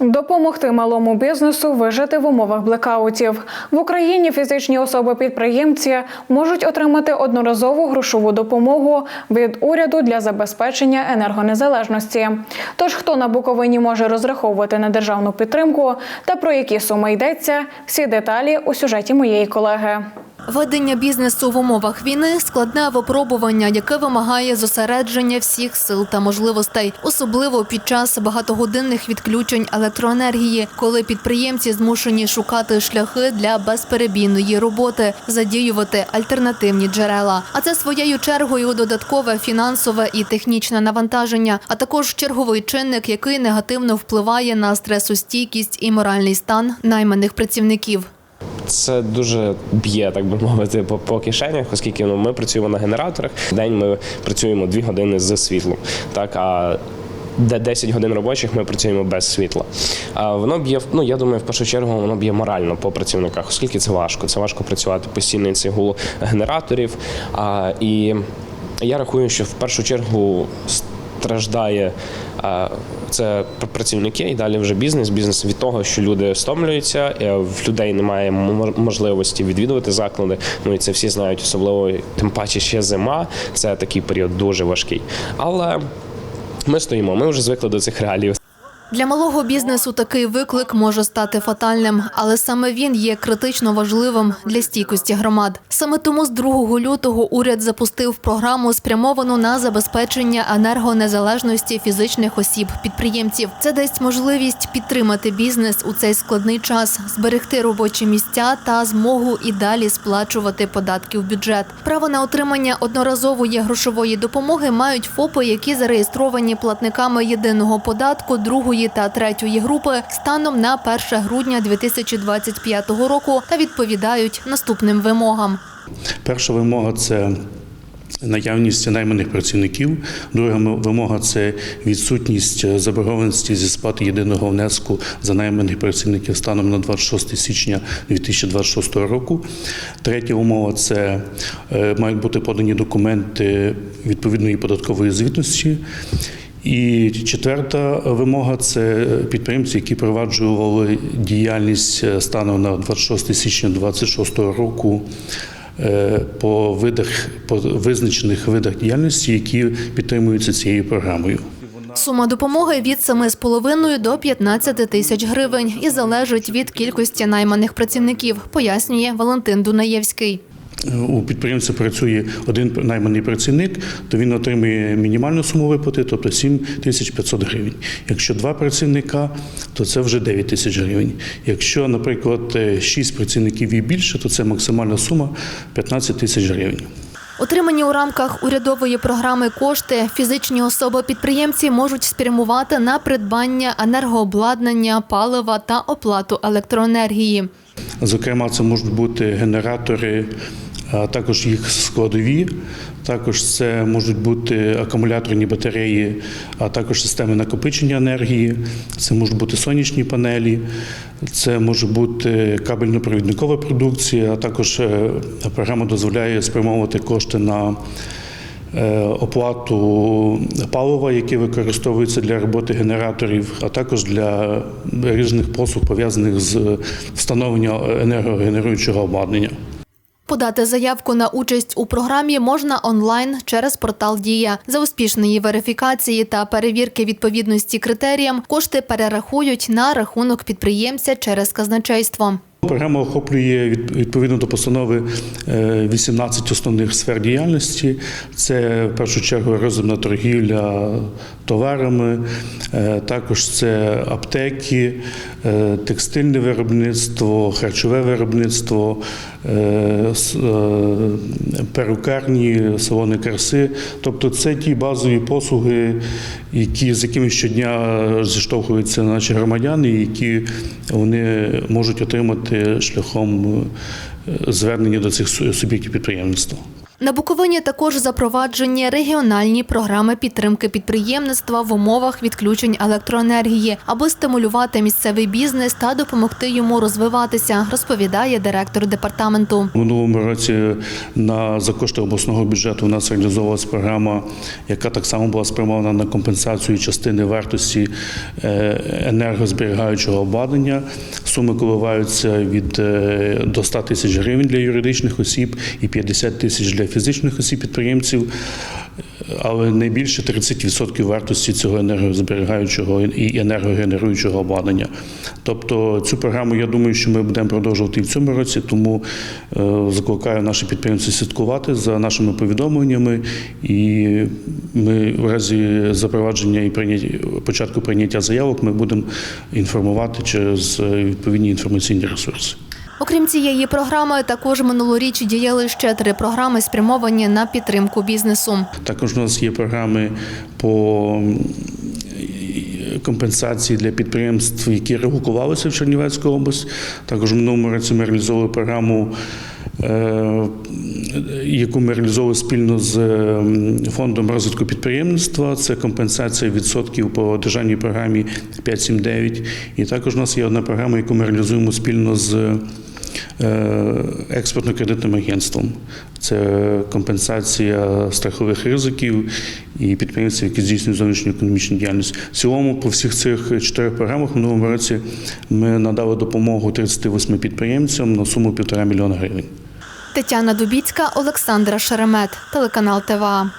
Допомогти малому бізнесу вижити в умовах блекаутів в Україні. Фізичні особи-підприємці можуть отримати одноразову грошову допомогу від уряду для забезпечення енергонезалежності. Тож хто на Буковині може розраховувати на державну підтримку та про які суми йдеться, всі деталі у сюжеті моєї колеги. Ведення бізнесу в умовах війни складне випробування, яке вимагає зосередження всіх сил та можливостей, особливо під час багатогодинних відключень електроенергії, коли підприємці змушені шукати шляхи для безперебійної роботи, задіювати альтернативні джерела. А це своєю чергою додаткове фінансове і технічне навантаження, а також черговий чинник, який негативно впливає на стресостійкість і моральний стан найманих працівників. Це дуже б'є, так би мовити, по, по кишенях, оскільки ну, ми працюємо на генераторах. В день ми працюємо 2 години з світлом. Так, а де 10 годин робочих ми працюємо без світла. Воно б'є, ну я думаю, в першу чергу воно б'є морально по працівниках, оскільки це важко. Це важко працювати постійно цей гул генераторів. І я рахую, що в першу чергу страждає це працівники і далі вже бізнес. Бізнес від того, що люди стомлюються, е, в людей немає можливості відвідувати заклади. Ну і це всі знають, особливо тим паче ще зима. Це такий період дуже важкий. Але ми стоїмо, ми вже звикли до цих реалій. Для малого бізнесу такий виклик може стати фатальним, але саме він є критично важливим для стійкості громад. Саме тому з 2 лютого уряд запустив програму, спрямовану на забезпечення енергонезалежності фізичних осіб підприємців. Це дасть можливість підтримати бізнес у цей складний час, зберегти робочі місця та змогу і далі сплачувати податки в бюджет. Право на отримання одноразової грошової допомоги мають ФОПи, які зареєстровані платниками єдиного податку другої та третьої групи станом на 1 грудня 2025 року та відповідають наступним вимогам. Перша вимога це наявність найманих працівників. Друга вимога це відсутність е, заборгованості зі сплати єдиного внеску за найманих працівників станом на 26 січня 2026 року. Третя умова це е, мають бути подані документи відповідної податкової звітності. І четверта вимога це підприємці, які проваджували діяльність е, станом на 26 січня 2026 року е, по видах по визначених видах діяльності, які підтримуються цією програмою. Сума допомоги від 7,5 до 15 тисяч гривень і залежить від кількості найманих працівників, пояснює Валентин Дунаєвський. У підприємця працює один найманий працівник, то він отримує мінімальну суму виплати, тобто 7 тисяч 500 гривень. Якщо два працівника, то це вже 9 тисяч гривень. Якщо, наприклад, 6 працівників і більше, то це максимальна сума 15 тисяч гривень. Отримані у рамках урядової програми кошти фізичні особи-підприємці можуть спрямувати на придбання енергообладнання, палива та оплату електроенергії. Зокрема, це можуть бути генератори, а також їх складові. Також це можуть бути акумуляторні батареї, а також системи накопичення енергії. Це можуть бути сонячні панелі, це може бути кабельно-провідникова продукція. А також е, програма дозволяє спрямовувати кошти на е, оплату палива, яке використовується для роботи генераторів, а також для різних послуг пов'язаних з встановленням енергогенеруючого обладнання. Подати заявку на участь у програмі можна онлайн через портал Дія. За успішної верифікації та перевірки відповідності критеріям кошти перерахують на рахунок підприємця через казначейство. Програма охоплює відповідно до постанови е, 18 основних сфер діяльності. Це в першу чергу розумна торгівля товарами, е, також це аптеки, е, текстильне виробництво, харчове виробництво, е, е, перукарні, салони краси. Тобто це ті базові послуги, які, з якими щодня зіштовхуються наші громадяни, які вони можуть отримати шляхом е, звернення до цих суб'єктів підприємництва. На Буковині також запроваджені регіональні програми підтримки підприємництва в умовах відключень електроенергії, аби стимулювати місцевий бізнес та допомогти йому розвиватися, розповідає директор департаменту. Минулому році на за кошти обласного бюджету у нас реалізовувалась програма, яка так само була спрямована на компенсацію частини вартості е, енергозберігаючого обладнання. Суми коливаються від е, до 100 тисяч гривень для юридичних осіб і 50 тисяч для фізичних осіб підприємців. Але найбільше 30% вартості цього енергозберігаючого і енергогенеруючого обладнання. Тобто цю програму, я думаю, що ми будемо продовжувати і в цьому році, тому е, закликаю наші підприємці слідкувати за нашими повідомленнями, і ми в разі запровадження і прийняття початку прийняття заявок ми будемо інформувати через відповідні інформаційні ресурси. Окрім цієї програми, також минулоріч діяли ще три програми, спрямовані на підтримку бізнесу. Також у нас є програми по компенсації для підприємств, які релокувалися в Чернівецьку область. Також в минулому році ми реалізовували програму. е, Яку ми реалізовували спільно з ем, фондом розвитку підприємництва, це компенсація відсотків по державній програмі 579. І також у нас є одна програма, яку ми реалізуємо спільно з е, експортно-кредитним агентством. Це компенсація страхових ризиків і підприємців, які здійснюють зовнішню економічну діяльність. В цілому, по всіх цих чотирьох програмах минулому році ми надали допомогу 38 підприємцям на суму 1,5 мільйона гривень. Тетяна Дубіцька, Олександра Шеремет, телеканал ТВА.